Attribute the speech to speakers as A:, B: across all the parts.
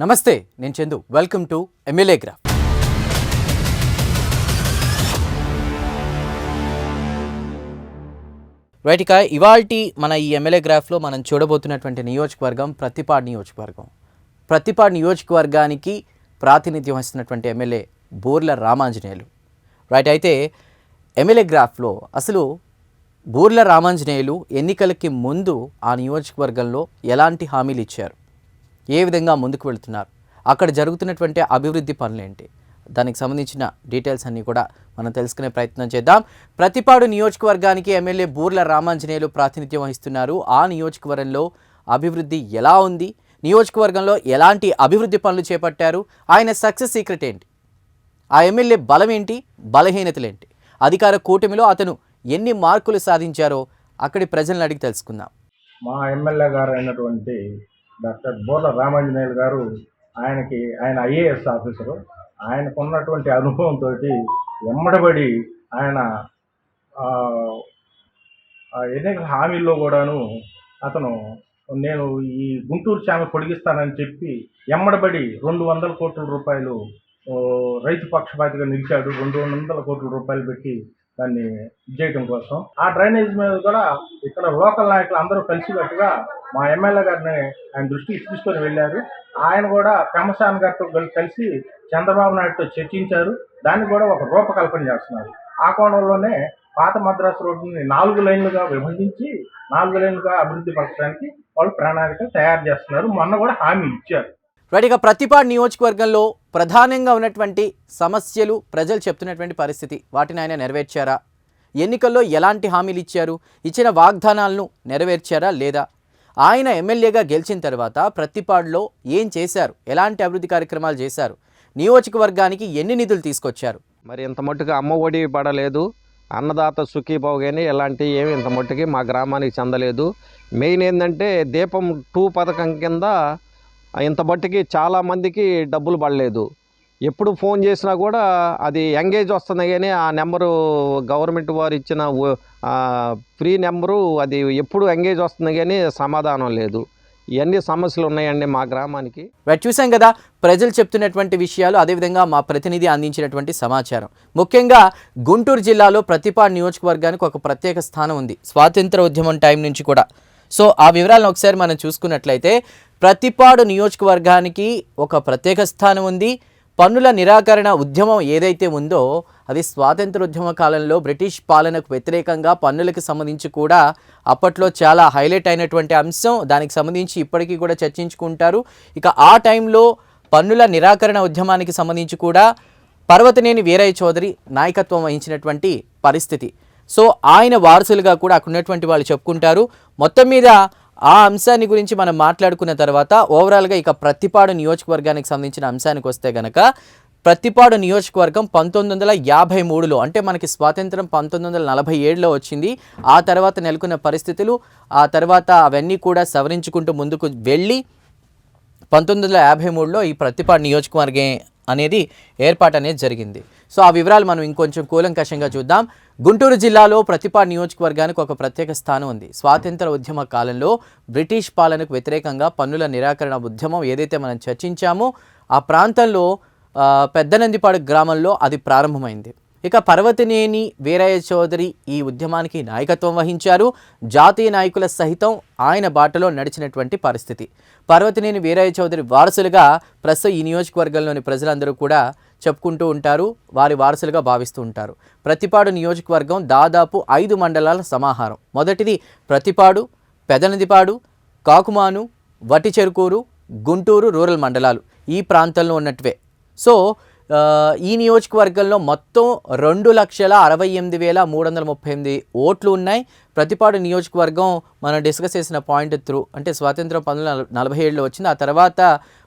A: నమస్తే నేను Chandu. Welcome to MLA graph right ఇవాల్టి మన ఈ ఎమ్మెల్యే గ్రాఫ్లో మనం చూడబోతున్నటువంటి నియోజకవర్గం ప్రతిపాడు నియోజకవర్గం. ప్రతిపాడు నియోజకవర్గానికి ప్రాతినిధ్యం వహిస్తున్నటువంటి ఎమ్మెల్యే బోర్ల రామాంజనేయులు. రైట్ అయితే ఎమ్మెల్యే గ్రాఫ్లో అసలు బూర్ల రామాంజనేయులు ఎన్నికలకి ముందు ఆ నియోజకవర్గంలో ఎలాంటి హామీలు ఇచ్చారు? ఏ విధంగా ముందుకు వెళుతున్నారు? అక్కడ జరుగుతున్నటువంటి అభివృద్ధి పనులేంటి? దానికి సంబంధించిన డీటెయిల్స్ అన్నీ కూడా మనం తెలుసుకునే ప్రయత్నం చేద్దాం. ప్రతిపాడు నియోజకవర్గానికి ఎమ్మెల్యే బూర్ల రామాంజనేయులు ప్రాతినిధ్యం వహిస్తున్నారు. ఆ నియోజకవర్గంలో అభివృద్ధి ఎలా ఉంది? నియోజకవర్గంలో ఎలాంటి అభివృద్ధి పనులు చేపట్టారు? ఆయన సక్సెస్ సీక్రెట్ ఏంటి? ఆ ఎమ్మెల్యే బలం ఏంటి? బలహీనతలేంటి? అధికార కూటమిలో అతను ఎన్ని మార్కులు సాధించారో అక్కడి ప్రజలను అడిగి తెలుసుకుందాం.
B: మా ఎమ్మెల్యే గారు అయినటువంటి డాక్టర్ బోర్ల రామాంజనేయులు గారు ఆయనకి ఆయన ఐఏఎస్ ఆఫీసరు. ఆయనకున్నటువంటి అనుభవంతో ఎమ్మడబడి ఆయన ఎన్నికల హామీల్లో కూడాను అతను నేను ఈ గుంటూరు చామ పొడిగిస్తానని చెప్పి ఎమ్మడబడి రెండు వందల కోట్ల రూపాయలు రైతు పక్షపాతిగా నిలిచాడు. రెండు వందల కోట్ల రూపాయలు పెట్టి దాన్ని చేయటం కోసం. ఆ డ్రైనేజ్ మీద కూడా ఇక్కడ లోకల్ నాయకులు అందరూ కలిసికట్టుగా మా ఎమ్మెల్యే గారిని ఆయన దృష్టికి తీసుకొని వెళ్ళారు. ఆయన కూడా పెమసాన్ గారితో కలిసి చంద్రబాబు నాయుడుతో చర్చించారు. దాన్ని కూడా ఒక రూపకల్పన చేస్తున్నారు. ఆ కోణంలోనే పాత మద్రాసు రోడ్డుని నాలుగు లైన్లుగా విభజించి నాలుగు లైన్లుగా అభివృద్ధి పరచడానికి వాళ్ళు ప్రణాళిక తయారు చేస్తున్నారు. మొన్న కూడా హామీ ఇచ్చారు.
A: రైట్ ఇక ప్రతిపాడు నియోజకవర్గంలో ప్రధానంగా ఉన్నటువంటి సమస్యలు ప్రజలు చెప్తున్నటువంటి పరిస్థితి వాటిని ఆయన నెరవేర్చారా? ఎన్నికల్లో ఎలాంటి హామీలు ఇచ్చారు? ఇచ్చిన వాగ్దానాలను నెరవేర్చారా లేదా? ఆయన ఎమ్మెల్యేగా గెలిచిన తర్వాత ప్రతిపాడులో ఏం చేశారు? ఎలాంటి అభివృద్ధి కార్యక్రమాలు చేశారు? నియోజకవర్గానికి ఎన్ని నిధులు తీసుకొచ్చారు?
C: మరి ఇంత మట్టుకు అమ్మ ఒడి పడలేదు అన్నదాత సుఖీభావ్ కానీ ఇలాంటి ఏమి ఇంత మట్టుకి మా గ్రామానికి చెందలేదు. మెయిన్ ఏంటంటే దీపం టూ పథకం కింద ఇంత మట్టుకి చాలామందికి డబ్బులు పడలేదు. ఎప్పుడు ఫోన్ చేసినా కూడా అది ఎంగేజ్ వస్తుంది కానీ ఆ నెంబరు గవర్నమెంట్ వారు ఇచ్చిన ఫ్రీ నెంబరు అది ఎప్పుడు ఎంగేజ్ వస్తుంది కానీ సమాధానం లేదు. ఇవన్నీ సమస్యలు ఉన్నాయండి మా గ్రామానికి.
A: చూసాం కదా ప్రజలు చెప్తున్నటువంటి విషయాలు అదేవిధంగా మా ప్రతినిధి అందించినటువంటి సమాచారం. ముఖ్యంగా గుంటూరు జిల్లాలో ప్రతిపా నియోజకవర్గానికి ఒక ప్రత్యేక స్థానం ఉంది. స్వాతంత్ర ఉద్యమం టైం నుంచి కూడా. సో ఆ వివరాలను ఒకసారి మనం చూసుకున్నట్లయితే ప్రతిపాడు నియోజకవర్గానికి ఒక ప్రత్యేక స్థానం ఉంది. పన్నుల నిరాకరణ ఉద్యమం ఏదైతే ఉందో అది స్వాతంత్రోద్యమ కాలంలో బ్రిటిష్ పాలనకు వ్యతిరేకంగా పన్నులకు సంబంధించి కూడా అప్పట్లో చాలా హైలైట్ అయినటువంటి అంశం. దానికి సంబంధించి ఇప్పటికీ కూడా చర్చించుకుంటారు. ఇక ఆ టైంలో పన్నుల నిరాకరణ ఉద్యమానికి సంబంధించి కూడా పర్వతనేని వీరయ్య చౌదరి నాయకత్వం వహించినటువంటి పరిస్థితి. సో ఆయన వారసులుగా కూడా అక్కడ ఉన్నటువంటి వాళ్ళు చెప్పుకుంటారు. మొత్తం మీద ఆ అంశాన్ని గురించి మనం మాట్లాడుకున్న తర్వాత ఓవరాల్గా ఇక ప్రతిపాడు నియోజకవర్గానికి సంబంధించిన అంశానికి వస్తే గనక ప్రతిపాడు నియోజకవర్గం పంతొమ్మిది వందల యాభై మూడులో అంటే మనకి స్వాతంత్రం పంతొమ్మిది వందల నలభై ఏడులో వచ్చింది. ఆ తర్వాత నెలకొన్న పరిస్థితులు ఆ తర్వాత అవన్నీ కూడా సవరించుకుంటూ ముందుకు వెళ్ళి పంతొమ్మిది వందల యాభై మూడులో ఈ ప్రతిపాడు నియోజకవర్గం అనేది ఏర్పాటు అనేది జరిగింది. సో ఆ వివరాలు మనం ఇంకొంచెం కూలంకషంగా చూద్దాం. గుంటూరు జిల్లాలో ప్రతిపా నియోజకవర్గానికి ఒక ప్రత్యేక స్థానం ఉంది. స్వాతంత్ర ఉద్యమ కాలంలో బ్రిటిష్ పాలనకు వ్యతిరేకంగా పన్నుల నిరాకరణ ఉద్యమం ఏదైతే మనం చర్చించామో ఆ ప్రాంతంలో పెద్దనందిపాడు గ్రామంలో అది ప్రారంభమైంది. ఇక పర్వతనేని వీరయ్య చౌదరి ఈ ఉద్యమానికి నాయకత్వం వహించారు. జాతీయ నాయకుల సహితం ఆయన బాటలో నడిచినటువంటి పరిస్థితి. పర్వతనేని వీరయ్య చౌదరి వారసులుగా ప్రస్తుతం ఈ నియోజకవర్గంలోని ప్రజలందరూ కూడా చెప్పుకుంటూ ఉంటారు వారి వారసులుగా భావిస్తూ ఉంటారు. ప్రతిపాడు నియోజకవర్గం దాదాపు ఐదు మండలాల సమాహారం. మొదటిది ప్రతిపాడు పెదనదిపాడు కాకుమాను వటిచెరుకూరు గుంటూరు రూరల్ మండలాలు ఈ ప్రాంతంలో ఉన్నట్టువే. సో ఈ నియోజకవర్గంలో మొత్తం రెండు లక్షల అరవై ఎనిమిది వేల మూడు వందల ముప్పై ఎనిమిది ఓట్లు ఉన్నాయి. ప్రతిపాడు నియోజకవర్గం మనం డిస్కస్ చేసిన పాయింట్ త్రూ అంటే స్వాతంత్రం పంతొమ్మిది నలభై ఏడులో వచ్చింది. ఆ తర్వాత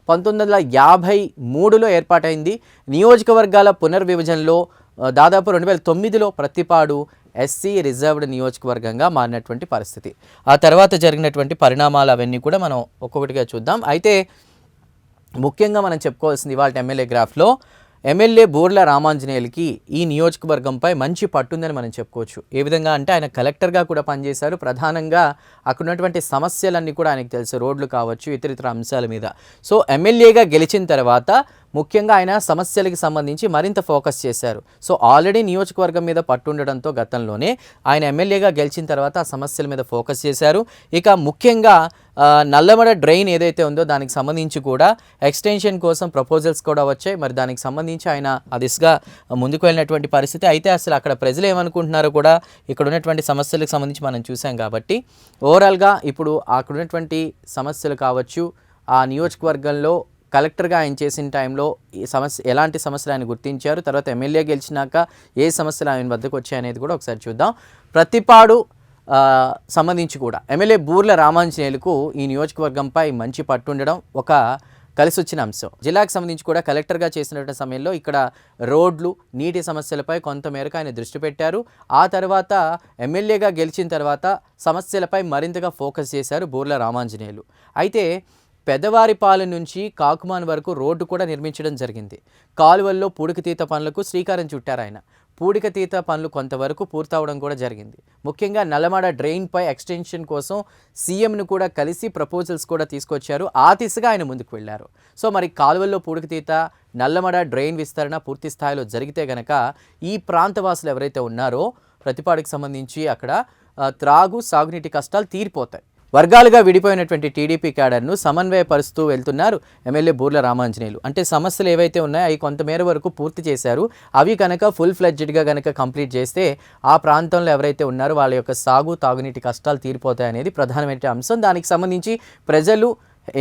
A: పంతొమ్మిది వందల యాభై మూడులో ఏర్పాటైంది. నియోజకవర్గాల పునర్విభజనలో దాదాపు రెండు వేల తొమ్మిదిలో ప్రతిపాడు ఎస్సీ రిజర్వ్డ్ నియోజకవర్గంగా మారినటువంటి పరిస్థితి. ఆ తర్వాత జరిగినటువంటి పరిణామాలు అవన్నీ కూడా మనం ఒక్కొక్కటిగా చూద్దాం. అయితే ముఖ్యంగా మనం చెప్పుకోవాల్సింది ఇవాళ ఎమ్మెల్యే గ్రాఫ్లో ఎమ్మెల్యే బోర్ల రామాంజనేయులకి ఈ నియోజకవర్గంపై మంచి పట్టుందని మనం చెప్పుకోవచ్చు. ఏ విధంగా అంటే ఆయన కలెక్టర్గా కూడా పనిచేశారు. ప్రధానంగా అక్కడ ఉన్నటువంటి సమస్యలన్నీ కూడా ఆయనకు తెలుసు. రోడ్లు కావచ్చు ఇతర ఇతర అంశాల మీద. సో ఎమ్మెల్యేగా గెలిచిన తర్వాత ముఖ్యంగా ఆయన సమస్యలకి సంబంధించి మరింత ఫోకస్ చేశారు. సో ఆల్రెడీ నియోజకవర్గం మీద పట్టుండడంతో గతంలోనే ఆయన ఎమ్మెల్యేగా గెలిచిన తర్వాత ఆ సమస్యల మీద ఫోకస్ చేశారు. ఇక ముఖ్యంగా నల్లమడ డ్రైన్ ఏదైతే ఉందో దానికి సంబంధించి కూడా ఎక్స్టెన్షన్ కోసం ప్రపోజల్స్ కూడా వచ్చాయి. మరి దానికి సంబంధించి ఆయన ఆ దిశగా ముందుకు వెళ్ళినటువంటి పరిస్థితి అయితే అసలు అక్కడ ప్రజలు ఏమనుకుంటున్నారో కూడా ఇక్కడ ఉన్నటువంటి సమస్యలకు సంబంధించి మనం చూసాం కాబట్టి ఓవరాల్గా ఇప్పుడు అక్కడ ఉన్నటువంటి సమస్యలు కావచ్చు ఆ నియోజకవర్గంలో కలెక్టర్గా ఆయన చేసిన టైంలో ఈ సమస్య ఎలాంటి సమస్యలు ఆయన గుర్తించారు తర్వాత ఎమ్మెల్యే గెలిచినాక ఏ సమస్యలు ఆయన వద్దకు వచ్చాయనేది కూడా ఒకసారి చూద్దాం. ప్రతిపాడు సంబంధించి కూడా. ఎమ్మెల్యే బూర్ల రామాంజనేయులకు ఈ నియోజకవర్గంపై మంచి పట్టుండడం ఒక కలిసి వచ్చిన అంశం. జిల్లాకు సంబంధించి కూడా కలెక్టర్గా చేసినటువంటి సమయంలో ఇక్కడ రోడ్లు నీటి సమస్యలపై కొంతమేరకు ఆయన దృష్టి పెట్టారు. ఆ తర్వాత ఎమ్మెల్యేగా గెలిచిన తర్వాత సమస్యలపై మరింతగా ఫోకస్ చేశారు బూర్ల రామాంజనేయులు. అయితే పెదవారిపాలెం నుంచి కాకుమాన్ వరకు రోడ్డు కూడా నిర్మించడం జరిగింది. కాలువల్లో పూడికతీత పనులకు శ్రీకారం చుట్టారు ఆయన. పూడికతీత పనులు కొంతవరకు పూర్తవడం కూడా జరిగింది. ముఖ్యంగా నల్లమడ డ్రైన్పై ఎక్స్టెన్షన్ కోసం సీఎంను కూడా కలిసి ప్రపోజల్స్ కూడా తీసుకొచ్చారు. ఆ దిశగా ఆయన ముందుకు వెళ్ళారు. సో మరి కాలువల్లో పూడికతీత నల్లమడ డ్రైన్ విస్తరణ పూర్తి స్థాయిలో జరిగితే గనక ఈ ప్రాంతవాసులు ఎవరైతే ఉన్నారో ప్రతిపాడుకు సంబంధించి అక్కడ త్రాగు సాగునీటి కష్టాలు తీరిపోతాయి. వర్గాలుగా విడిపోయినటువంటి టీడీపీ క్యాడర్ను సమన్వయపరుస్తూ వెళ్తున్నారు ఎమ్మెల్యే బూర్ల రామాంజనేయులు. అంటే సమస్యలు ఏవైతే ఉన్నాయో అవి కొంతమేర వరకు పూర్తి చేశారు. అవి కనుక ఫుల్ ఫ్లెడ్జ్డ్గా కనుక కంప్లీట్ చేస్తే ఆ ప్రాంతంలో ఎవరైతే ఉన్నారో వాళ్ళ యొక్క సాగు తాగునీటి కష్టాలు తీరిపోతాయనేది ప్రధానమైన అంశం. దానికి సంబంధించి ప్రజలు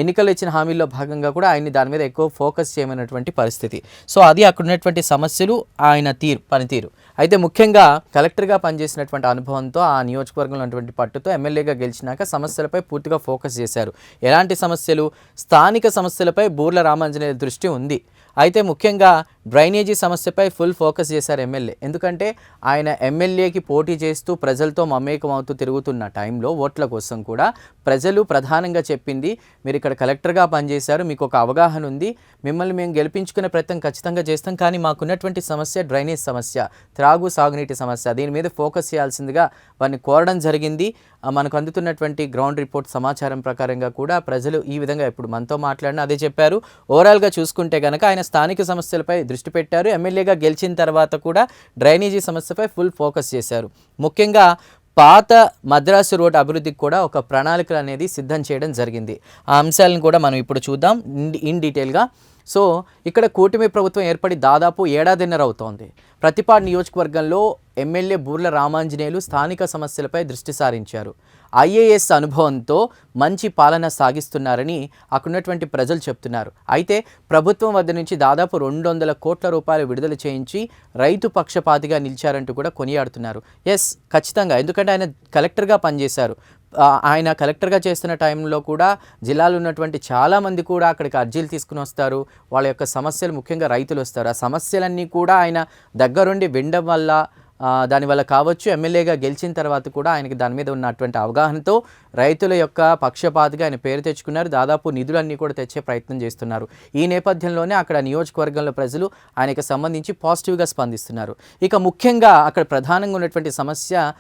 A: ఎన్నికలు ఇచ్చిన హామీల్లో భాగంగా కూడా ఆయన్ని దాని మీద ఎక్కువ ఫోకస్ చేయమన్నటువంటి పరిస్థితి. సో అది అక్కడ ఉన్నటువంటి సమస్యలు ఆయన తీరు పనితీరు. అయితే ముఖ్యంగా కలెక్టర్గా పనిచేసినటువంటి అనుభవంతో ఆ నియోజకవర్గంలో ఉన్నటువంటి పట్టుతో ఎమ్మెల్యేగా గెలిచినాక సమస్యలపై పూర్తిగా ఫోకస్ చేశారు. ఎలాంటి సమస్యలు? స్థానిక సమస్యలపై బూర్ల రామాంజనేయ దృష్టి ఉంది. అయితే ముఖ్యంగా డ్రైనేజీ సమస్యపై ఫుల్ ఫోకస్ చేశారు ఎమ్మెల్యే. ఎందుకంటే ఆయన ఎమ్మెల్యేకి పోటీ చేస్తూ ప్రజలతో మమేకమవుతూ తిరుగుతున్న టైంలో ఓట్ల కోసం కూడా ప్రజలు ప్రధానంగా చెప్పింది మీరు ఇక్కడ కలెక్టర్గా పనిచేశారు మీకు ఒక అవగాహన ఉంది. మిమ్మల్ని మేము గెలిపించుకునే ప్రయత్నం ఖచ్చితంగా చేస్తాం కానీ మాకున్నటువంటి సమస్య డ్రైనేజ్ సమస్య త్రాగు సాగునీటి సమస్య. దీని మీద ఫోకస్ చేయాల్సిందిగా వారిని కోరడం జరిగింది. మనకు అందుతున్నటువంటి గ్రౌండ్ రిపోర్ట్ సమాచారం ప్రకారంగా కూడా ప్రజలు ఈ విధంగా ఇప్పుడు మనతో మాట్లాడిన అదే చెప్పారు. ఓవరాల్గా చూసుకుంటే కనుక ఆయన స్థానిక సమస్యలపై దృష్టి పెట్టారు. ఎమ్మెల్యేగా గెలిచిన తర్వాత కూడా డ్రైనేజీ సమస్యపై ఫుల్ ఫోకస్ చేశారు. ముఖ్యంగా పాత మద్రాసు రోడ్ అభివృద్ధికి కూడా ఒక ప్రణాళిక అనేది సిద్ధం చేయడం జరిగింది. ఆ అంశాలను కూడా మనం ఇప్పుడు చూద్దాం ఇన్ ఇన్ డీటెయిల్గా. సో ఇక్కడ కూటమి ప్రభుత్వం ఏర్పడి దాదాపు ఏడాదిన్నర అవుతోంది. ప్రతిపాడు నియోజకవర్గంలో ఎమ్మెల్యే బూర్ల రామాంజనేయులు స్థానిక సమస్యలపై దృష్టి సారించారు. ఐఏఎస్ అనుభవంతో మంచి పాలన సాగిస్తున్నారని అక్కడున్నటువంటి ప్రజలు చెప్తున్నారు. అయితే ప్రభుత్వం వద్ద నుంచి దాదాపు రెండు వందల కోట్ల రూపాయలు విడుదల చేయించి రైతు పక్షపాతిగా నిలిచారంటూ కూడా కొనియాడుతున్నారు. ఎస్ ఖచ్చితంగా. ఎందుకంటే ఆయన కలెక్టర్గా పనిచేశారు. ఆయన కలెక్టర్గా చేస్తున్న టైంలో కూడా జిల్లాలో ఉన్నటువంటి చాలామంది కూడా అక్కడికి అర్జీలు తీసుకుని వస్తారు. వాళ్ళ యొక్క సమస్యలు ముఖ్యంగా రైతులు వస్తారు. ఆ సమస్యలన్నీ కూడా ఆయన దగ్గరుండి వినడం వల్ల దానివల్ల కావచ్చు. ఎమ్మెల్యేగా గెలిచిన తర్వాత కూడా ఆయనకి దాని మీద ఉన్నటువంటి అవగాహనతో రైతుల యొక్క పక్షపాతిగా ఆయన పేరు తెచ్చుకున్నారు. దాదాపు నిధులన్నీ కూడా తెచ్చే ప్రయత్నం చేస్తున్నారు. ఈ నేపథ్యంలోనే అక్కడ నియోజకవర్గంలో ప్రజలు ఆయనకు సంబంధించి పాజిటివ్గా స్పందిస్తున్నారు. ఇక ముఖ్యంగా అక్కడ ప్రధానంగా ఉన్నటువంటి సమస్య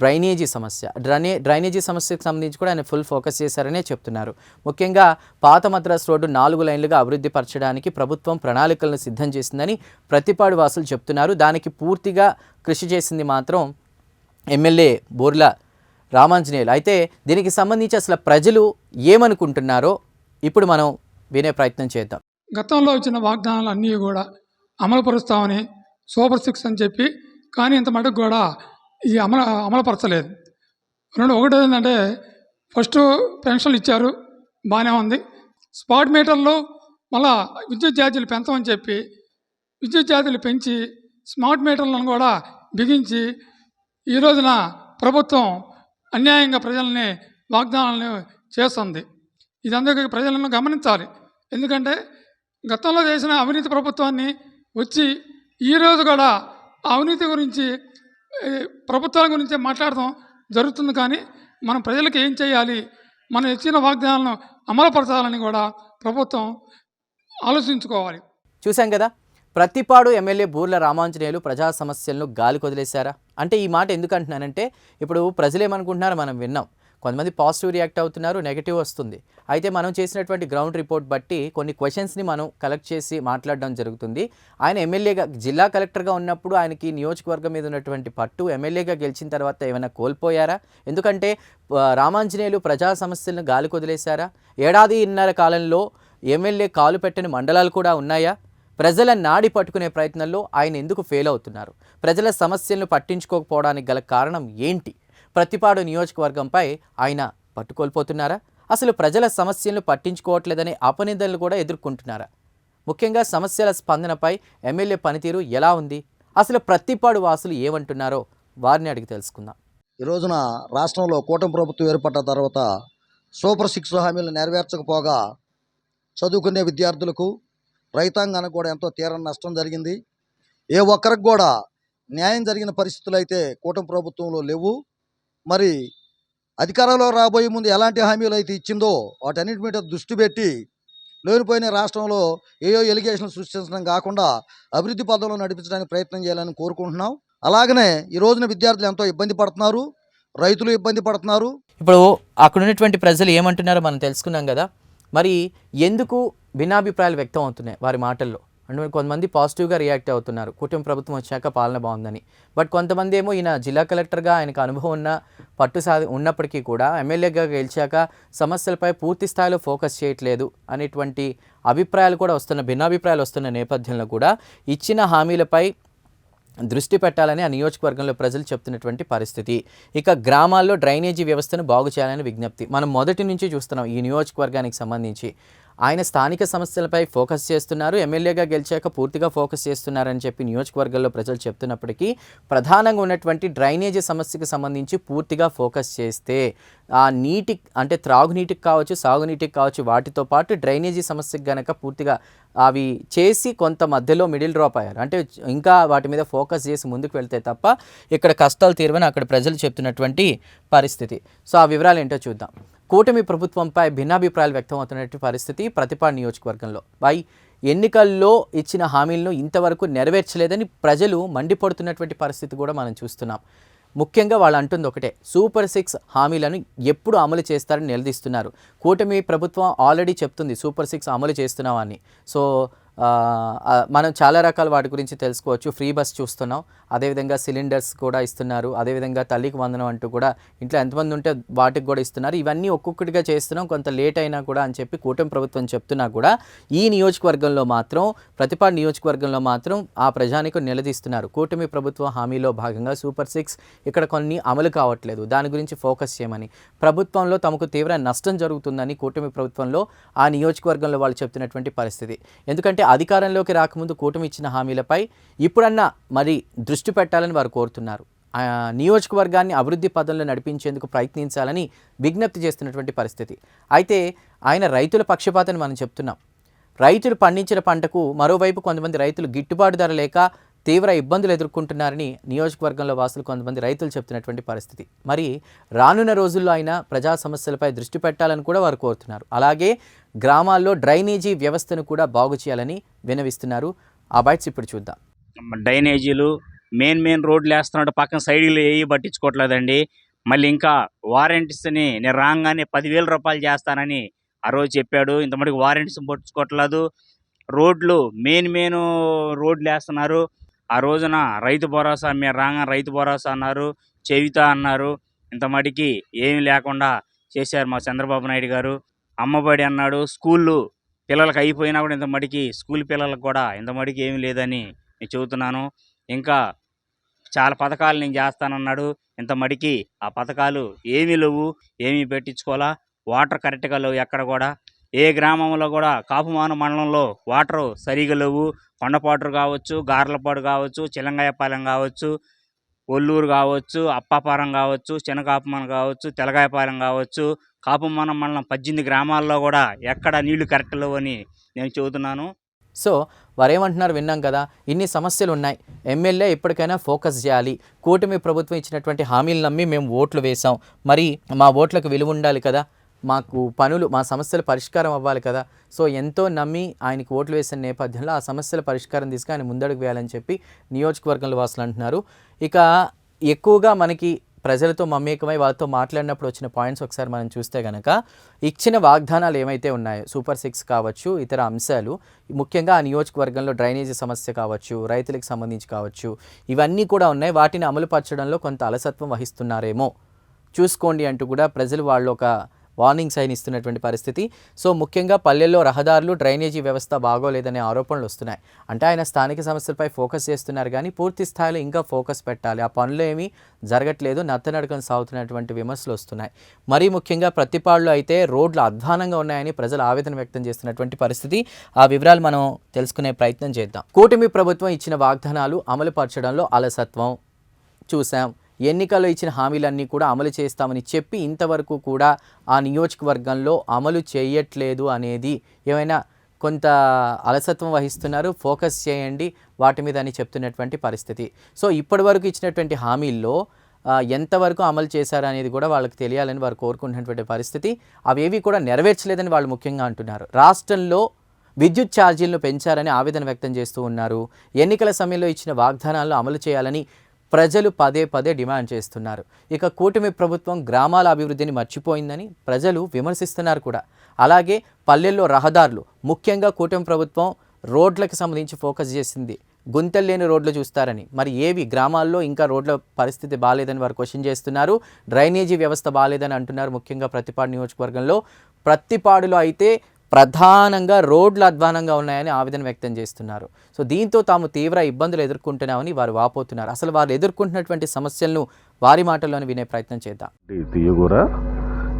A: డ్రైనేజీ సమస్య. డ్రైనే డ్రైనేజీ సమస్యకు సంబంధించి కూడా ఆయన ఫుల్ ఫోకస్ చేశారనే చెప్తున్నారు. ముఖ్యంగా పాత మద్రాస్ రోడ్డు నాలుగు లైన్లుగా అభివృద్ధి పరచడానికి ప్రభుత్వం ప్రణాళికలను సిద్ధం చేసిందని ప్రతిపాడు వాసులు చెప్తున్నారు. దానికి పూర్తిగా కృషి చేసింది మాత్రం ఎమ్మెల్యే బోర్లా రామాంజనేయులు. అయితే దీనికి సంబంధించి అసలు ప్రజలు ఏమనుకుంటున్నారో ఇప్పుడు మనం వినే ప్రయత్నం చేద్దాం.
D: గతంలో ఇచ్చిన వాగ్దానాలు అన్నీ కూడా అమలుపరుస్తామని సూపర్ సిక్స్ అని చెప్పి కానీ ఇంత మటుకు కూడా ఇది అమలు అమలుపరచలేదు. రెండు ఒకటి ఏంటంటే ఫస్ట్ పెన్షన్లు ఇచ్చారు బాగానే ఉంది. స్పాట్ మీటర్లు మళ్ళా విద్యుత్ ఛార్జీలు పెంచమని చెప్పి విద్యుత్ ఛార్జీలు పెంచి స్మార్ట్ మీటర్లను కూడా బిగించి ఈ రోజున ప్రభుత్వం అన్యాయంగా ప్రజల్ని వాగ్దానాలను చేస్తుంది. ఇదందరికీ ప్రజలను గమనించాలి. ఎందుకంటే గతంలో చేసిన అవినీతి ప్రభుత్వాన్ని వచ్చి ఈరోజు కూడా అవినీతి గురించి ప్రభుత్వాల గురించి మాట్లాడటం జరుగుతుంది కానీ మనం ప్రజలకు ఏం చేయాలి? మనం ఇచ్చిన వాగ్దానాలను అమలుపరచాలని కూడా ప్రభుత్వం ఆలోచించుకోవాలి.
A: చూసాం కదా? ప్రతిపాడు ఎమ్మెల్యే బూర్ల రామాంజనేయులు ప్రజా సమస్యలను గాలి కొదిలేశారా అంటే ఈ మాట ఎందుకంటున్నానంటే ఇప్పుడు ప్రజలేమనుకుంటున్నారు మనం విన్నాం. కొంతమంది పాజిటివ్ రియాక్ట్ అవుతున్నారు నెగిటివ్ వస్తుంది. అయితే మనం చేసినటువంటి గ్రౌండ్ రిపోర్ట్ బట్టి కొన్ని క్వశ్చన్స్ని మనం కలెక్ట్ చేసి మాట్లాడడం జరుగుతుంది. ఆయన ఎమ్మెల్యేగా జిల్లా కలెక్టర్గా ఉన్నప్పుడు ఆయనకి నియోజకవర్గం మీద ఉన్నటువంటి పట్టు ఎమ్మెల్యేగా గెలిచిన తర్వాత ఏమైనా కోల్పోయారా? ఎందుకంటే రామాంజనేయులు ప్రజా సమస్యలను గాలి కొదిలేశారా ఏడాదిన్నర కాలంలో ఎమ్మెల్యే కాలు పెట్టని మండలాలు కూడా ఉన్నాయా? ప్రజల నాడి పట్టుకునే ప్రయత్నంలో ఆయన ఎందుకు ఫెయిల్ అవుతున్నారు? ప్రజల సమస్యలను పట్టించుకోకపోవడానికి గల కారణం ఏంటి? ప్రతిపాడు నియోజకవర్గంపై ఆయన పట్టుకోల్పోతున్నారా? అసలు ప్రజల సమస్యలను పట్టించుకోవట్లేదనే అపనిందనలు కూడా ఎదుర్కొంటున్నారా? ముఖ్యంగా సమస్యల స్పందనపై ఎమ్మెల్యే పనితీరు ఎలా ఉంది? అసలు ప్రతిపాడు వాసులు ఏమంటున్నారో వారిని అడిగి తెలుసుకుందాం.
E: ఈ రోజున రాష్ట్రంలో కూటమి ప్రభుత్వం ఏర్పడ్డ తర్వాత సూపర్ సిక్స్ హామీలు నెరవేర్చకపోగా చదువుకునే విద్యార్థులకు రైతాంగానికి కూడా ఎంతో తీరని నష్టం జరిగింది. ఏ ఒక్కరికి కూడా న్యాయం జరిగిన పరిస్థితులు అయితే కూటమి ప్రభుత్వంలో లేవు. మరి అధికారంలో రాబోయే ముందు ఎలాంటి హామీలు అయితే ఇచ్చిందో వాటన్నిటి మీద దృష్టి పెట్టి లేనిపోయిన రాష్ట్రంలో ఏయో ఎలిగేషన్లు సృష్టించడం కాకుండా అభివృద్ధి పదంలో నడిపించడానికి ప్రయత్నం చేయాలని కోరుకుంటున్నాం. అలాగనే ఈ రోజున విద్యార్థులు ఎంతో ఇబ్బంది పడుతున్నారు రైతులు ఇబ్బంది పడుతున్నారు.
A: ఇప్పుడు అక్కడ ఉన్నటువంటి ప్రజలు ఏమంటున్నారో మనం తెలుసుకున్నాం కదా. మరి ఎందుకు భిన్నాభిప్రాయాలు వ్యక్తం అవుతున్నాయి వారి మాటల్లో? అంటే కొంతమంది పాజిటివ్గా రియాక్ట్ అవుతున్నారు. కుటుంబ ప్రభుత్వం వచ్చాక పాలన బాగుందని. బట్ కొంతమంది ఏమో ఈయన జిల్లా కలెక్టర్గా ఆయనకు అనుభవం ఉన్న పట్టు సాధి ఉన్నప్పటికీ కూడా ఎమ్మెల్యేగా గెలిచాక సమస్యలపై పూర్తి స్థాయిలో ఫోకస్ చేయట్లేదు అనేటువంటి అభిప్రాయాలు కూడా వస్తున్న భిన్నాభిప్రాయాలు వస్తున్న నేపథ్యంలో కూడా ఇచ్చిన హామీలపై దృష్టి పెట్టాలని ఆ నియోజకవర్గంలో ప్రజలు చెప్తున్నటువంటి పరిస్థితి. ఇక గ్రామాల్లో డ్రైనేజీ వ్యవస్థను బాగు చేయాలని విజ్ఞప్తి. మనం మొదటి నుంచి చూస్తున్నాం ఈ నియోజకవర్గానికి సంబంధించి. ఆయన స్థానిక సమస్యలపై ఫోకస్ చేస్తున్నారు. ఎమ్మెల్యేగా గెలిచాక పూర్తిగా ఫోకస్ చేస్తున్నారని చెప్పి నియోజకవర్గాల్లో ప్రజలు చెప్తున్నప్పటికీ ప్రధానంగా ఉన్నటువంటి డ్రైనేజీ సమస్యకు సంబంధించి పూర్తిగా ఫోకస్ చేస్తే ఆ నీటి అంటే త్రాగునీటికి కావచ్చు సాగునీటికి కావచ్చు వాటితో పాటు డ్రైనేజీ సమస్యకు గనక పూర్తిగా అవి చేసి కొంత మధ్యలో మిడిల్ డ్రాప్ అయ్యారు. అంటే ఇంకా వాటి మీద ఫోకస్ చేసి ముందుకు వెళ్తే తప్ప ఇక్కడ కష్టాలు తీరవని అక్కడ ప్రజలు చెప్తున్నటువంటి పరిస్థితి. సో ఆ వివరాలు ఏంటో చూద్దాం. కూటమి ప్రభుత్వంపై భిన్నాభిప్రాయాలు వ్యక్తం అవుతున్నటువంటి పరిస్థితి ప్రతిపాడు నియోజకవర్గంలో. బై ఎన్నికల్లో ఇచ్చిన హామీలను ఇంతవరకు నెరవేర్చలేదని ప్రజలు మండిపడుతున్నటువంటి పరిస్థితి కూడా మనం చూస్తున్నాం. ముఖ్యంగా వాళ్ళు అంటుంది ఒకటే సూపర్ సిక్స్ హామీలను ఎప్పుడు అమలు చేస్తారని నిలదీస్తున్నారు. కూటమి ప్రభుత్వం ఆల్రెడీ చెప్తుంది సూపర్ సిక్స్ అమలు చేస్తున్నామని సో మనం చాలా రకాల వాటి గురించి తెలుసుకోవచ్చు. ఫ్రీ బస్ చూస్తున్నాం. అదేవిధంగా సిలిండర్స్ కూడా ఇస్తున్నారు. అదేవిధంగా తల్లికి వందనం అంటూ కూడా ఇంట్లో ఎంతమంది ఉంటే వాటికి కూడా ఇస్తున్నారు. ఇవన్నీ ఒక్కొక్కటిగా చేస్తున్నాం. కొంత లేట్ అయినా కూడా అని చెప్పి కూటమి ప్రభుత్వం చెప్తున్నా కూడా ఈ నియోజకవర్గంలో మాత్రం ప్రతిపాడు నియోజకవర్గంలో మాత్రం ఆ ప్రజానికి నిలదీస్తున్నారు. కూటమి ప్రభుత్వ హామీలో భాగంగా సూపర్ సిక్స్ ఇక్కడ కొన్ని అమలు కావట్లేదు. దాని గురించి ఫోకస్ చేయమని. ప్రభుత్వంలో తమకు తీవ్ర నష్టం జరుగుతుందని కూటమి ప్రభుత్వంలో ఆ నియోజకవర్గంలో వాళ్ళు చెప్తున్నటువంటి పరిస్థితి. ఎందుకంటే అధికారంలోకి రాకముందు కూటమి ఇచ్చిన హామీలపై ఇప్పుడన్నా మరి దృష్టి పెట్టాలని వారు కోరుతున్నారు. నియోజకవర్గాన్ని అభివృద్ధి పదంలో నడిపించేందుకు ప్రయత్నించాలని విజ్ఞప్తి చేస్తున్నటువంటి పరిస్థితి. అయితే ఆయన రైతుల పక్షపాతని మనం చెప్తున్నాం. రైతులు పండించిన పంటకు మరోవైపు కొంతమంది రైతులు గిట్టుబాటు ధర లేక తీవ్ర ఇబ్బందులు ఎదుర్కొంటున్నారని నియోజకవర్గంలో వాసులు కొంతమంది రైతులు చెప్తున్నటువంటి పరిస్థితి. మరి రానున్న రోజుల్లో అయినా ప్రజా సమస్యలపై దృష్టి పెట్టాలని కూడా వారు కోరుతున్నారు. అలాగే గ్రామాల్లో డ్రైనేజీ వ్యవస్థను కూడా బాగు చేయాలని వినవిస్తున్నారు. ఆ బైట్స్ ఇప్పుడు చూద్దాం.
F: డ్రైనేజీలు మెయిన్ మెయిన్ రోడ్లు వేస్తున్నాడు. పక్కన సైడ్లు ఏవి పట్టించుకోవట్లేదండి. మళ్ళీ ఇంకా వారంటీస్ని నేను రాగానే పదివేల రూపాయలు చేస్తానని ఆ రోజు చెప్పాడు. ఇంతమటికి వారంటీస్ పట్టించుకోవట్లేదు. రోడ్లు మెయిన్ మెయిన్ రోడ్లు వేస్తున్నారు. ఆ రోజున రైతు భరోసా మీరు రాగా రైతు భరోసా అన్నారు. చెవిత అన్నారు. ఇంత మటుకి ఏమీ లేకుండా చేశారు మా చంద్రబాబు నాయుడు గారు. అమ్మబడి అన్నాడు స్కూళ్ళు పిల్లలకు అయిపోయినా కూడా ఇంత మటుకి స్కూల్ పిల్లలకు కూడా ఇంత మటుకి ఏమీ లేదని నేను చెబుతున్నాను. ఇంకా చాలా పథకాలు నేను చేస్తానన్నాడు. ఇంత మడికి ఆ పథకాలు ఏమీ లేవు ఏమీ పెట్టించుకోవాలా? వాటర్ కరెక్ట్గా లేవు ఎక్కడ కూడా. ఏ గ్రామంలో కూడా కాపుమాన మండలంలో వాటర్ సరిగా లేవు. కొండపాటు కావచ్చు గార్లపాడు కావచ్చు చిలంగాయపాలెం కావచ్చు ఒల్లూరు కావచ్చు అప్పాపారం కావచ్చు చిన్నకాపుమాన కావచ్చు తెలగాయపాలెం కావచ్చు కాపుమాన మండలం పద్దెనిమిది గ్రామాల్లో కూడా ఎక్కడ నీళ్ళు కరెక్ట్ లేవని నేను చెబుతున్నాను.
A: సో వారేమంటున్నారు విన్నాం కదా ఇన్ని సమస్యలు ఉన్నాయి ఎమ్మెల్యే ఇప్పటికైనా ఫోకస్ చేయాలి. కూటమి ప్రభుత్వం ఇచ్చినటువంటి హామీలు నమ్మి మేము ఓట్లు వేసాం మరి మా ఓట్లకు విలువ ఉండాలి కదా. మాకు పనులు మా సమస్యల పరిష్కారం అవ్వాలి కదా. సో ఎంతో నమ్మి ఆయనకి ఓట్లు వేసిన నేపథ్యంలో ఆ సమస్యల పరిష్కారం తీసుకుని ఆయన ముందడుగు వేయాలని చెప్పి నియోజకవర్గంలో వాసులు అంటున్నారు. ఇక ఎక్కువగా మనకి ప్రజలతో మమేకమై వాళ్ళతో మాట్లాడినప్పుడు వచ్చిన పాయింట్స్ ఒకసారి మనం చూస్తే కనుక ఇచ్చిన వాగ్దానాలు ఏమైతే ఉన్నాయో సూపర్ సిక్స్ కావచ్చు ఇతర అంశాలు ముఖ్యంగా ఆ నియోజకవర్గంలో డ్రైనేజీ సమస్య కావచ్చు రైతులకు సంబంధించి కావచ్చు ఇవన్నీ కూడా ఉన్నాయి. వాటిని అమలుపరచడంలో కొంత అలసత్వం వహిస్తున్నారేమో. చూసుకోండి అంటూ కూడా ప్రజలు వాళ్ళు ఒక వార్నింగ్ సైన్ ఇస్తున్నటువంటి పరిస్థితి. సో ముఖ్యంగా పల్లెల్లో రహదారులు డ్రైనేజీ వ్యవస్థ బాగోలేదనే ఆరోపణలు వస్తున్నాయి. అంటే ఆయన స్థానిక సమస్యలపై ఫోకస్ చేస్తున్నారు కానీ పూర్తి స్థాయిలో ఇంకా ఫోకస్ పెట్టాలి. ఆ పనులు ఏమీ జరగట్లేదు. నత్తనడకం సాగుతున్నటువంటి విమర్శలు వస్తున్నాయి. మరీ ముఖ్యంగా ప్రతిపాడులు అయితే రోడ్లు అధ్వానంగా ఉన్నాయని ప్రజలు ఆవేదన వ్యక్తం చేస్తున్నటువంటి పరిస్థితి. ఆ వివరాలు మనం తెలుసుకునే ప్రయత్నం చేద్దాం. కూటమి ప్రభుత్వం ఇచ్చిన వాగ్దానాలు అమలుపరచడంలో అలసత్వం చూసాం ఎన్నికల్లో ఇచ్చిన హామీలన్నీ కూడా అమలు చేస్తామని చెప్పి ఇంతవరకు కూడా ఆ నియోజకవర్గంలో అమలు చేయట్లేదు అనేది ఏమైనా కొంత అలసత్వం వహిస్తున్నారు. ఫోకస్ చేయండి. వాటి మీద అని చెప్తున్నటువంటి పరిస్థితి. సో ఇప్పటివరకు ఇచ్చినటువంటి హామీల్లో ఎంతవరకు అమలు చేశారు అనేది కూడా వాళ్ళకి తెలియాలని వారు కోరుకుంటున్నటువంటి పరిస్థితి. అవేవి కూడా నెరవేర్చలేదని వాళ్ళు ముఖ్యంగా అంటున్నారు. రాష్ట్రంలో విద్యుత్ ఛార్జీలను పెంచారని ఆవేదన వ్యక్తం చేస్తూ ఉన్నారు. ఎన్నికల సమయంలో ఇచ్చిన వాగ్దానాలను అమలు చేయాలని ప్రజలు పదే పదే డిమాండ్ చేస్తున్నారు. ఇక కూటమి ప్రభుత్వం గ్రామాల అభివృద్ధిని మర్చిపోయిందని ప్రజలు విమర్శిస్తున్నారు కూడా. అలాగే పల్లెల్లో రహదారులు ముఖ్యంగా కూటమి ప్రభుత్వం రోడ్లకు సంబంధించి ఫోకస్ చేసింది. గుంతలు లేని రోడ్లు చూస్తారని. మరి ఏవి? గ్రామాల్లో ఇంకా రోడ్ల పరిస్థితి బాగాలేదని వారు క్వశ్చన్ చేస్తున్నారు. డ్రైనేజీ వ్యవస్థ బాగాలేదని అంటున్నారు ముఖ్యంగా ప్రతిపాడు నియోజకవర్గంలో. ప్రతిపాడులో అయితే ప్రధానంగా రోడ్లు అధ్వానంగా ఉన్నాయని ఆవేదన వ్యక్తం చేస్తున్నారు. సో దీంతో తాము తీవ్ర ఇబ్బందులు ఎదుర్కొంటున్నామని వారు వాపోతున్నారు. అసలు వారు ఎదుర్కొంటున్నటువంటి సమస్యలను వారి మాటల్లోనే వినే ప్రయత్నం చేద్దాం.
G: ఈ తీయగూర.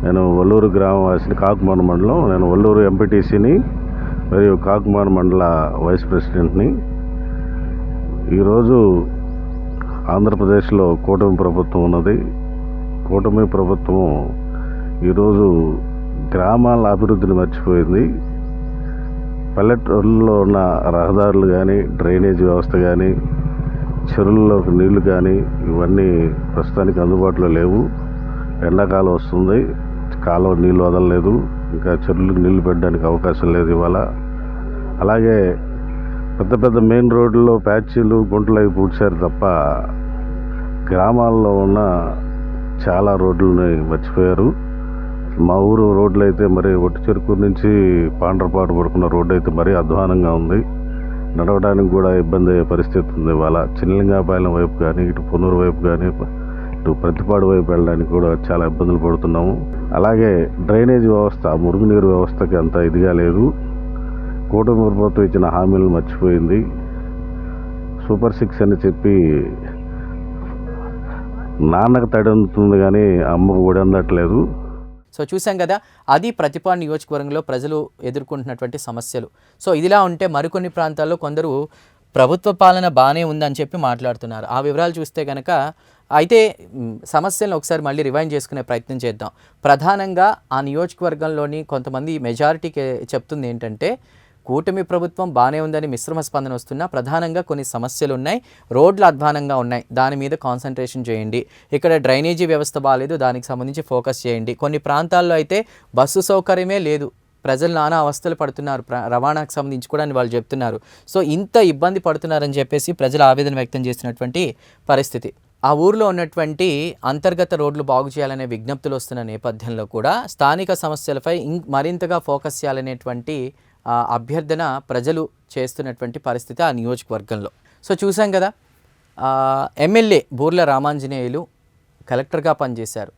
G: నేను వల్లూరు గ్రామవాసిని కాకుమాన మండలం. నేను వల్లూరు ఎంపీటీసీని మరియు కాకుమాన మండల వైస్ ప్రెసిడెంట్ని. ఈరోజు ఆంధ్రప్రదేశ్లో కూటమి ప్రభుత్వం ఉన్నది. కూటమి ప్రభుత్వం ఈరోజు గ్రామాల అభివృద్ధిని మర్చిపోయింది. పల్లెటూళ్ళలో ఉన్న రహదారులు కానీ డ్రైనేజ్ వ్యవస్థ కానీ చెరువుల్లోకి నీళ్ళు కానీ ఇవన్నీ ప్రస్తుతానికి అందుబాటులో లేవు. ఎండాకాలం వస్తుంది. కాలువ నీళ్ళు వదలలేదు. ఇంకా చెరువులకు నీళ్ళు పెట్టడానికి అవకాశం లేదు ఇవాళ. అలాగే పెద్ద పెద్ద మెయిన్ రోడ్లలో ప్యాచీలు గుంటలు అవి పూడ్చారు తప్ప గ్రామాల్లో ఉన్న చాలా రోడ్లని మర్చిపోయారు. మా ఊరు రోడ్లు అయితే మరి ఒట్టి చెరుకు నుంచి పాండ్రపాటు పడుకున్న రోడ్డు అయితే మరీ అధ్వానంగా ఉంది. నడవడానికి కూడా ఇబ్బంది అయ్యే పరిస్థితి ఉంది. ఇవాళ చిన్నలింగాపాలెం వైపు కానీ ఇటు పునూరు వైపు కానీ ఇటు ప్రతిపాడు వైపు వెళ్ళడానికి కూడా చాలా ఇబ్బందులు పడుతున్నాము. అలాగే డ్రైనేజ్ వ్యవస్థ మురుగునీరు వ్యవస్థకి అంత ఇదిగా లేదు. కూటమి ప్రభుత్వం ఇచ్చిన హామీలను మర్చిపోయింది. సూపర్ సిక్స్ అని చెప్పి నాన్నకు తడి అందుతుంది కానీ అమ్మకు ఒడి అందట్లేదు.
A: సో చూసాం కదా అది ప్రతిపాడు నియోజకవర్గంలో ప్రజలు ఎదుర్కొంటున్నటువంటి సమస్యలు. సో ఇదిలా ఉంటే మరికొన్ని ప్రాంతాల్లో కొందరు ప్రభుత్వ పాలన బాగానే ఉందని చెప్పి మాట్లాడుతున్నారు. ఆ వివరాలు చూస్తే కనుక అయితే సమస్యలను ఒకసారి మళ్ళీ రివైండ్ చేసుకునే ప్రయత్నం చేద్దాం. ప్రధానంగా ఆ నియోజకవర్గంలోని కొంతమంది మెజారిటీకి చెప్తుంది ఏంటంటే కూటమి ప్రభుత్వం బాగానే ఉందని మిశ్రమ స్పందన వస్తున్నా ప్రధానంగా కొన్ని సమస్యలు ఉన్నాయి రోడ్లు అధ్వానంగా ఉన్నాయి. దాని మీద కాన్సన్ట్రేషన్ చేయండి. ఇక్కడ డ్రైనేజీ వ్యవస్థ బాగాలేదు దానికి సంబంధించి ఫోకస్ చేయండి. కొన్ని ప్రాంతాల్లో అయితే బస్సు సౌకర్యమే లేదు. ప్రజలు నానా అవస్థలు పడుతున్నారు. ప్ర- రవాణాకు సంబంధించి కూడా అని వాళ్ళు చెప్తున్నారు. సో ఇంత ఇబ్బంది పడుతున్నారని చెప్పేసి ప్రజలు ఆవేదన వ్యక్తం చేసినటువంటి పరిస్థితి. ఆ ఊరిలో ఉన్నటువంటి అంతర్గత రోడ్లు బాగు చేయాలనే విజ్ఞప్తులు వస్తున్న నేపథ్యంలో కూడా స్థానిక సమస్యలపై ఇం మరింతగా ఫోకస్ చేయాలనేటువంటి అభ్యర్థన ప్రజలు చేస్తున్నటువంటి పరిస్థితి ఆ నియోజకవర్గంలో. సో చూసాం కదా ఎమ్మెల్యే బూర్ల రామాంజనేయులు కలెక్టర్గా పనిచేశారు.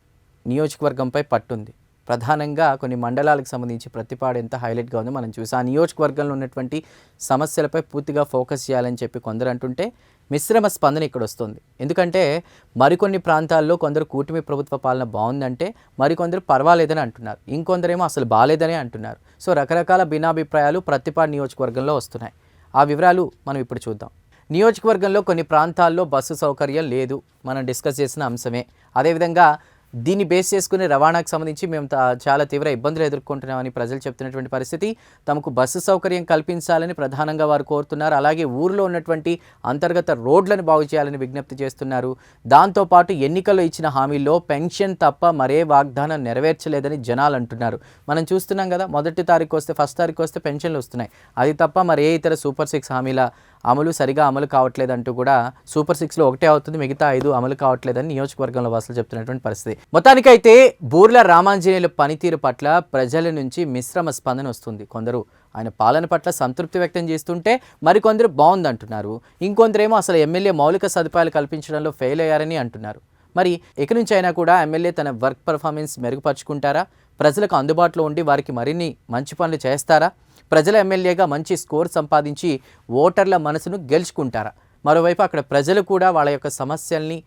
A: నియోజకవర్గంపై పట్టుంది. ప్రధానంగా కొన్ని మండలాలకు సంబంధించి ప్రతిపాడు ఎంత హైలైట్గా ఉందో మనం చూసాం. ఆ నియోజకవర్గంలో ఉన్నటువంటి సమస్యలపై పూర్తిగా ఫోకస్ చేయాలని చెప్పి కొందరు అంటుంటే మిశ్రమ స్పందన ఇక్కడ వస్తుంది. ఎందుకంటే మరికొన్ని ప్రాంతాల్లో కొందరు కూటమి ప్రభుత్వ పాలన బాగుందంటే మరికొందరు పర్వాలేదని అంటున్నారు. ఇంకొందరేమో అసలు బాగాలేదని అంటున్నారు. సో రకరకాల భిన్నాభిప్రాయాలు ప్రతిపాడు నియోజకవర్గంలో వస్తున్నాయి. ఆ వివరాలు మనం ఇప్పుడు చూద్దాం. నియోజకవర్గంలో కొన్ని ప్రాంతాల్లో బస్సు సౌకర్యం లేదు. మనం డిస్కస్ చేసిన అంశమే. అదేవిధంగా దీన్ని బేస్ చేసుకుని రవాణాకు సంబంధించి మేము చాలా తీవ్ర ఇబ్బందులు ఎదుర్కొంటున్నామని ప్రజలు చెప్తున్నటువంటి పరిస్థితి. తమకు బస్సు సౌకర్యం కల్పించాలని ప్రధానంగా వారు కోరుతున్నారు. అలాగే ఊరిలో ఉన్నటువంటి అంతర్గత రోడ్లను బాగు చేయాలని విజ్ఞప్తి చేస్తున్నారు. దాంతోపాటు ఎన్నికల్లో ఇచ్చిన హామీల్లో పెన్షన్ తప్ప మరే వాగ్దానం నెరవేర్చలేదని జనాలు అంటున్నారు. మనం చూస్తున్నాం కదా మొదటి తారీఖు వస్తే ఫస్ట్ తారీఖు వస్తే పెన్షన్లు వస్తున్నాయి. అది తప్ప మరే ఇతర సూపర్ సిక్స్ హామీల అమలు సరిగా అమలు కావట్లేదంటూ కూడా సూపర్ సిక్స్లో ఒకటే అవుతుంది మిగతా ఐదు అమలు కావట్లేదని నియోజకవర్గంలో వాసులు చెప్తున్నటువంటి పరిస్థితి. మొత్తానికైతే బూర్ల రామాంజనేయుల పనితీరు పట్ల ప్రజల నుంచి మిశ్రమ స్పందన వస్తుంది. కొందరు ఆయన పాలన పట్ల సంతృప్తి వ్యక్తం చేస్తుంటే మరికొందరు బాగుందంటున్నారు ఇంకొందరేమో అసలు ఎమ్మెల్యే మౌలిక సదుపాయాలు కల్పించడంలో ఫెయిల్ అయ్యారని అంటున్నారు. మరి ఇక నుంచి అయినా కూడా ఎమ్మెల్యే తన వర్క్ పర్ఫార్మెన్స్ మెరుగుపరుచుకుంటారా? ప్రజలకు అందుబాటులో ఉండి వారికి మరిన్ని మంచి పనులు చేస్తారా? ప్రజల ఎమ్మెల్యేగా మంచి స్కోర్ సంపాదించి ఓటర్ల మనసును గెలుచుకుంటారా? మరోవైపు అక్కడ ప్రజలు కూడా వాళ్ళ యొక్క సమస్యల్ని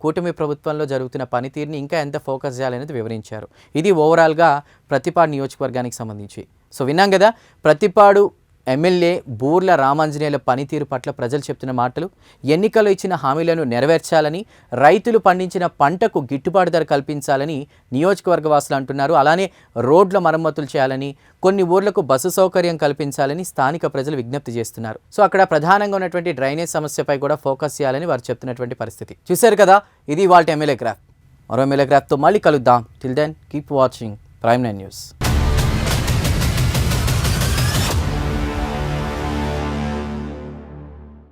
A: కూటమి ప్రభుత్వంలో జరుగుతున్న పనితీరుని ఇంకా ఎంత ఫోకస్ చేయాలనేది వివరించారు. ఇది ఓవరాల్గా ప్రతిపాడు నియోజకవర్గానికి సంబంధించి. సో విన్నాం కదా? ప్రతిపాడు ఎమ్మెల్యే బూర్ల రామాంజనేయుల పనితీరు పట్ల ప్రజలు చెప్తున్న మాటలు ఎన్నికల్లో ఇచ్చిన హామీలను నెరవేర్చాలని రైతులు పండించిన పంటకు గిట్టుబాటు ధర కల్పించాలని నియోజకవర్గ వాసులు అంటున్నారు. అలానే రోడ్ల మరమ్మతులు చేయాలని కొన్ని ఊర్లకు బస్సు సౌకర్యం కల్పించాలని స్థానిక ప్రజలు విజ్ఞప్తి చేస్తున్నారు. సో అక్కడ ప్రధానంగా ఉన్నటువంటి డ్రైనేజ్ సమస్యపై కూడా ఫోకస్ చేయాలని వారు చెప్తున్నటువంటి పరిస్థితి. చూశారు కదా ఇది వాళ్ళ ఎమ్మెల్యే గ్రాఫ్. మరో ఎమ్మెల్యే గ్రాఫ్తో మళ్ళీ కలుద్దాం. Till then keep watching prime nine news